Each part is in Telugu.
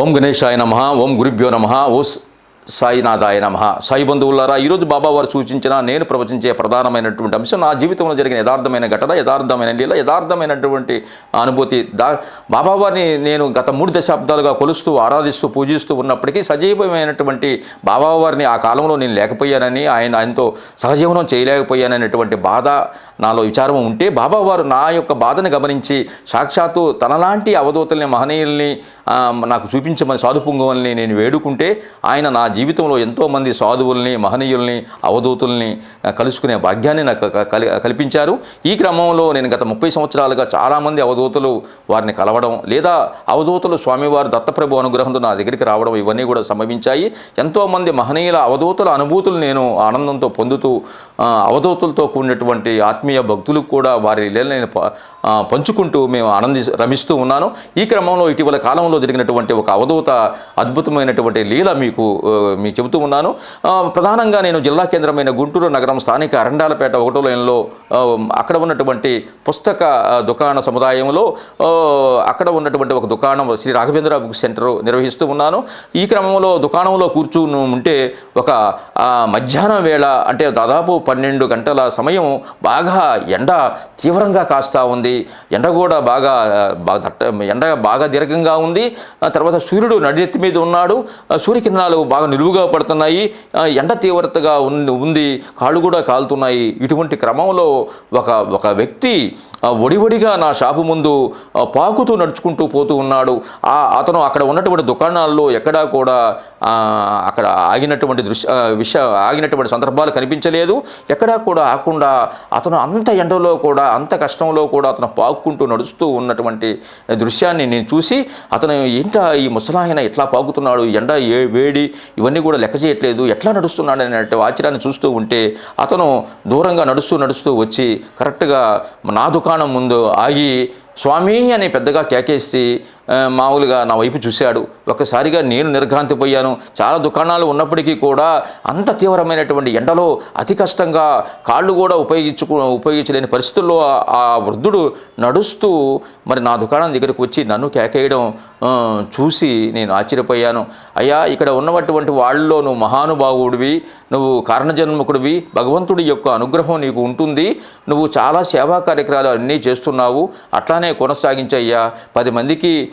ఓం గణేశాయ నమ ఓం గురుభ్యో నమ ఓ సాయినాథాయ నమ. సాయి బంధువులారా ఈరోజు బాబా వారు సూచించిన నేను ప్రవచించే ప్రధానమైనటువంటి అంశం నా జీవితంలో జరిగిన యథార్థమైన ఘటన యథార్థమైన లీల యథార్థమైనటువంటి అనుభూతి. దా బాబా వారిని నేను గత మూడు దశాబ్దాలుగా కొలుస్తూ ఆరాధిస్తూ పూజిస్తూ ఉన్నప్పటికీ సజీవమైనటువంటి బాబావారిని ఆ కాలంలో నేను లేకపోయానని ఆయన ఆయనతో సహజీవనం చేయలేకపోయాననేటువంటి బాధ నాలో విచారం ఉంటే బాబావారు నా యొక్క బాధను గమనించి సాక్షాత్తు తనలాంటి అవధూతల్ని మహనీయుల్ని నాకు చూపించమని సాధుపుంగవుల్ని నేను వేడుకుంటే ఆయన నా జీవితంలో ఎంతోమంది సాధువుల్ని మహనీయుల్ని అవధూతుల్ని కలుసుకునే భాగ్యాన్ని నాకు కలి కల్పించారు. ఈ క్రమంలో నేను గత ముప్పై సంవత్సరాలుగా చాలామంది అవధూతులు వారిని కలవడం లేదా అవధూతులు స్వామివారి దత్తప్రభు అనుగ్రహంతో నా దగ్గరికి రావడం ఇవన్నీ కూడా సంభవించాయి. ఎంతోమంది మహనీయుల అవధూతుల అనుభూతులు నేను ఆనందంతో పొందుతూ అవధూతులతో కూడినటువంటి ఆత్మీయ భక్తులకు కూడా వారి లీలను నేను ప- పంచుకుంటూ మేము ఆనంది రమిస్తూ ఉన్నాను. ఈ క్రమంలో ఇటీవల కాలంలో జరిగినటువంటి ఒక అవధూత అద్భుతమైనటువంటి లీల మీకు మీకు చెబుతూ ఉన్నాను. ప్రధానంగా నేను జిల్లా కేంద్రమైన గుంటూరు నగరం స్థానిక అరండాలపేట ఒకటో లైన్లో అక్కడ ఉన్నటువంటి పుస్తక దుకాణ సముదాయంలో అక్కడ ఉన్నటువంటి ఒక దుకాణం శ్రీ రాఘవేంద్ర బుక్ సెంటర్ నిర్వహిస్తూ ఉన్నాను. ఈ క్రమంలో దుకాణంలో కూర్చుని ఉంటే ఒక మధ్యాహ్నం వేళ అంటే దాదాపు పన్నెండు గంటల సమయం బాగా ఎండ తీవ్రంగా కాస్తా ఉంది. ఎండ కూడా బాగా బాగా ఎండ బాగా దీర్ఘంగా ఉంది. తర్వాత సూర్యుడు నడినెత్తి మీద ఉన్నాడు. సూర్యకిరణాలు బాగా నిలువుగా పడుతున్నాయి. ఎండ తీవ్రతగా ఉంది ఉంది. కాళ్ళు కూడా కాలుతున్నాయి. ఇటువంటి క్రమంలో ఒక ఒక వ్యక్తి ఒడివడిగా నా షాపు ముందు పాకుతూ నడుచుకుంటూ పోతూ ఉన్నాడు. ఆ అతను అక్కడ ఉన్నటువంటి దుకాణాల్లో ఎక్కడా కూడా అక్కడ ఆగినటువంటి దృశ్య విష ఆగినటువంటి సందర్భాలు కనిపించలేదు. ఎక్కడా కూడా ఆకుండా అతను అంత ఎండలో కూడా అంత కష్టంలో కూడా అతను పాక్కుంటూ నడుస్తూ ఉన్నటువంటి దృశ్యాన్ని నేను చూసి అతను ఏంటా ఈ ముసలాయన ఎట్లా పాకుతున్నాడు? ఎండ ఏ వేడి ఇవన్నీ కూడా లెక్క చేయట్లేదు. ఎట్లా నడుస్తున్నాడు అనే ఆశ్చర్యాన్ని చూస్తూ ఉంటే అతను దూరంగా నడుస్తూ నడుస్తూ వచ్చి కరెక్ట్గా నా దుకాణం ముందు ఆగి స్వామి అని పెద్దగా కేకేసి మామూలుగా నా వైపు చూశాడు. ఒక్కసారిగా నేను నిర్ఘాంతిపోయాను. చాలా దుకాణాలు ఉన్నప్పటికీ కూడా అంత తీవ్రమైనటువంటి ఎండలో అతి కష్టంగా కాళ్ళు కూడా ఉపయోగించుకు ఉపయోగించలేని పరిస్థితుల్లో ఆ- వృద్ధుడు నడుస్తూ మరి నా దుకాణం దగ్గరకు వచ్చి నన్ను కేకేయడం చూసి నేను ఆశ్చర్యపోయాను. అయ్యా ఇక్కడ ఉన్నటువంటి వాళ్ళలో నువ్వు మహానుభావుడివి నువ్వు కారణజన్మకుడివి భగవంతుడి యొక్క అనుగ్రహం నీకు ఉంటుంది నువ్వు చాలా సేవా కార్యక్రమాలు అన్నీ చేస్తున్నావు అట్లానే కొనసాగించయ్యా. పది మందికి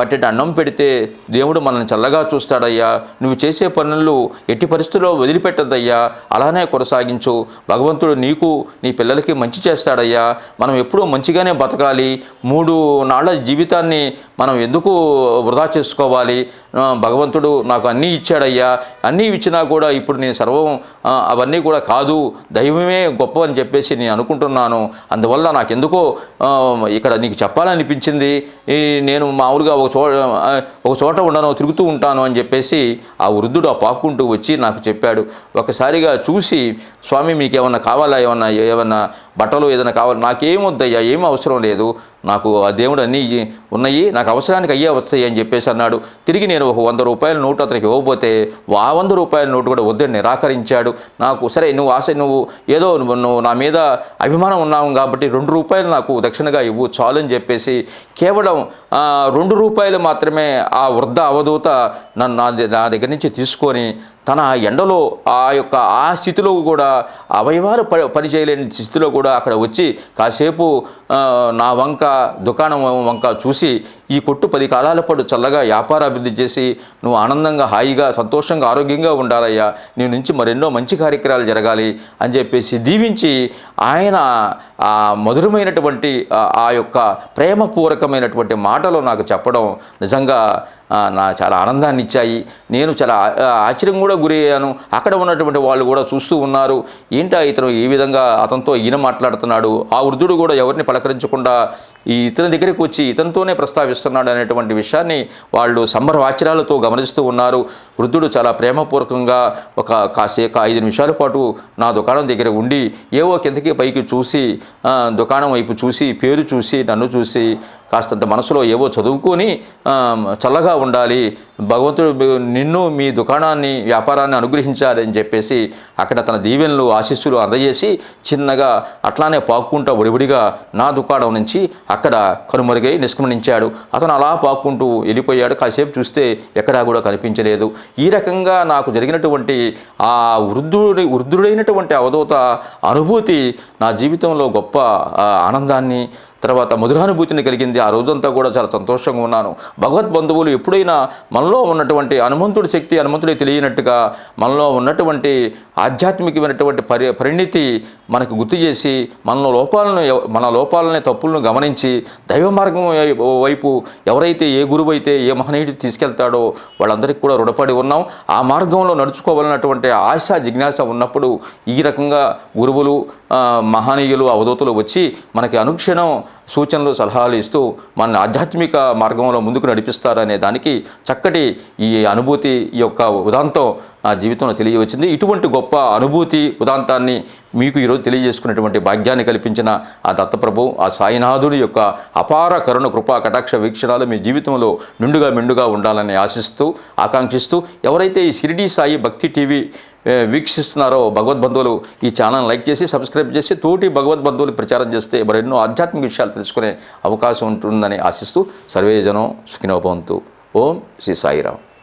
పట్టెడు అన్నం పెడితే దేవుడు మనల్ని చల్లగా చూస్తాడయ్యా. నువ్వు చేసే పనులు ఎట్టి పరిస్థితుల్లో వదిలిపెట్టద్దయ్యా. అలానే కొనసాగించు. భగవంతుడు నీకు నీ పిల్లలకి మంచి చేస్తాడయ్యా. మనం ఎప్పుడూ మంచిగానే బతకాలి. మూడు నాళ్ళ జీవితాన్ని మనం ఎందుకు వృధా చేసుకోవాలి? భగవంతుడు నాకు అన్నీ ఇచ్చాడయ్యా. అన్నీ ఇచ్చినా కూడా ఇప్పుడు నేను సర్వం అవన్నీ కూడా కాదు. దైవమే గొప్ప అని చెప్పేసి నేను అనుకుంటున్నాను. అందువల్ల నాకు ఎందుకో ఇక్కడ నీకు చెప్పాలనిపించింది. నేను మామూలుగా ఒక చో ఒక చోట ఉండను తిరుగుతూ ఉంటాను అని చెప్పేసి ఆ వృద్ధుడు ఆ పాక్కుంటూ వచ్చి నాకు చెప్పాడు. ఒకసారిగా చూసి స్వామి మీకు ఏమన్నా కావాలా? ఏమన్నా ఏమన్నా బట్టలు ఏదైనా కావాలి? నాకేం వద్దయ్యా ఏం అవసరం లేదు. నాకు ఆ దేవుడు అన్నీ ఉన్నాయి నాకు అవసరానికి అయ్యే వస్తాయి అని చెప్పేసి అన్నాడు. తిరిగి నేను ఒక వంద రూపాయల నోటు అతనికి ఇవ్వబోతే ఆ వంద రూపాయల నోటు కూడా వద్దని నిరాకరించాడు. నాకు సరే నువ్వు ఆశ నువ్వు ఏదో నువ్వు నా మీద అభిమానం ఉన్నావు కాబట్టి రెండు రూపాయలు నాకు దక్షిణగా ఇవ్వు చాలు అని చెప్పేసి కేవలం రెండు రూపాయలు మాత్రమే ఆ వృద్ధ అవధూత నన్ను నా నా దగ్గర నుంచి తీసుకొని తన ఎండలో ఆ యొక్క ఆ స్థితిలో కూడా అవయవాలు ప పని చేయలేని స్థితిలో కూడా అక్కడ వచ్చి కాసేపు నా వంక దుకాణం వంక చూసి ఈ కొట్టు పది కాలాల పాటు చల్లగా వ్యాపార అభివృద్ధి చేసి నువ్వు ఆనందంగా హాయిగా సంతోషంగా ఆరోగ్యంగా ఉండాలయ్యా నీ నుంచి మరెన్నో మంచి కార్యక్రమాలు జరగాలి అని చెప్పేసి దీవించి ఆయన ఆ మధురమైనటువంటి ఆ- యొక్క ప్రేమపూర్వకమైనటువంటి మాటలు నాకు చెప్పడం నిజంగా నా చాలా ఆనందాన్ని ఇచ్చాయి. నేను చాలా ఆశ్చర్యం కూడా గురయ్యాను అక్కడ ఉన్నటువంటి వాళ్ళు కూడా చూస్తూ ఉన్నారు. ఏంటా ఇతను ఈ విధంగా అతనితో ఈయన మాట్లాడుతున్నాడు? ఆ వృద్ధుడు కూడా ఎవరిని పలకరించకుండా ఈ ఇతని దగ్గరికి వచ్చి ఇతనితోనే ప్రస్తావిస్తున్నాడు అనేటువంటి విషయాన్ని వాళ్ళు సంబరవాచరాలతో గమనిస్తూ ఉన్నారు. వృద్ధుడు చాలా ప్రేమపూర్వకంగా ఒక కాసేపు ఐదు నిమిషాల పాటు నా దుకాణం దగ్గర ఉండి ఏవో కిందకి పైకి చూసి దుకాణం వైపు చూసి పేరు చూసి నన్ను చూసి కాస్తంత మనసులో ఏవో చదువుకొని చల్లగా ఉండాలి. భగవంతుడు నిన్ను మీ దుకాణాన్ని వ్యాపారాన్ని అనుగ్రహించాలని చెప్పేసి అక్కడ తన దీవెనలు ఆశీస్సులు అందజేసి చిన్నగా అట్లానే పాక్కుంటూ ఒడివిడిగా నా దుకాణం నుంచి అక్కడ కనుమరుగై నిష్క్రమణించాడు. అతను అలా పాక్కుంటూ వెళ్ళిపోయాడు. కాసేపు చూస్తే ఎక్కడా కూడా కనిపించలేదు. ఈ రకంగా నాకు జరిగినటువంటి ఆ వృద్ధుడి వృద్ధుడైనటువంటి అవధూత అనుభూతి నా జీవితంలో గొప్ప ఆనందాన్ని తర్వాత మధురానుభూతిని కలిగింది. ఆ రోజంతా కూడా చాలా సంతోషంగా ఉన్నాను. భగవత్ బంధువులు ఎప్పుడైనా మనలో ఉన్నటువంటి హనుమంతుడి శక్తి హనుమంతుడి తెలియనట్టుగా మనలో ఉన్నటువంటి ఆధ్యాత్మికమైనటువంటి పరి పరిణితి మనకు గుర్తు చేసి మన లోపాలను మన లోపాలని తప్పులను గమనించి దైవ మార్గం వైపు ఎవరైతే ఏ గురువు అయితే ఏ మహనీయుడు తీసుకెళ్తాడో వాళ్ళందరికీ కూడా రుణపడి ఉన్నాం. ఆ మార్గంలో నడుచుకోవాలన్నటువంటి ఆశ జిజ్ఞాస ఉన్నప్పుడు ఈ రకంగా గురువులు మహనీయులు అవధూతలు వచ్చి మనకి అనుక్షణం సూచనలు సలహాలు ఇస్తూ మన ఆధ్యాత్మిక మార్గంలో ముందుకు నడిపిస్తారనే దానికి చక్కటి ఈ అనుభూతి ఈ యొక్క ఉదాంతం నా జీవితంలో తెలియవచ్చింది. ఇటువంటి గొప్ప అనుభూతి ఉదాంతాన్ని మీకు ఈరోజు తెలియజేసుకున్నటువంటి భాగ్యాన్ని కల్పించిన ఆ దత్తప్రభు ఆ సాయినాథుడి యొక్క అపార కరుణ కృపా కటాక్ష వీక్షణాలు మీ జీవితంలో నిండుగా మెండుగా ఉండాలని ఆశిస్తూ ఆకాంక్షిస్తూ ఎవరైతే ఈ షిరిడి సాయి భక్తి టీవీ వీక్షిస్తున్నారో భగవద్బంధువులు ఈ ఛానల్ లైక్ చేసి సబ్స్క్రైబ్ చేసి తోటి భగవద్బంధువులు ప్రచారం చేస్తే మరెన్నో ఆధ్యాత్మిక విషయాలు తెలుసుకునే అవకాశం ఉంటుందని ఆశిస్తూ సర్వేజనం సుఖినోభవంతు. ఓం శ్రీ సాయిరామ్.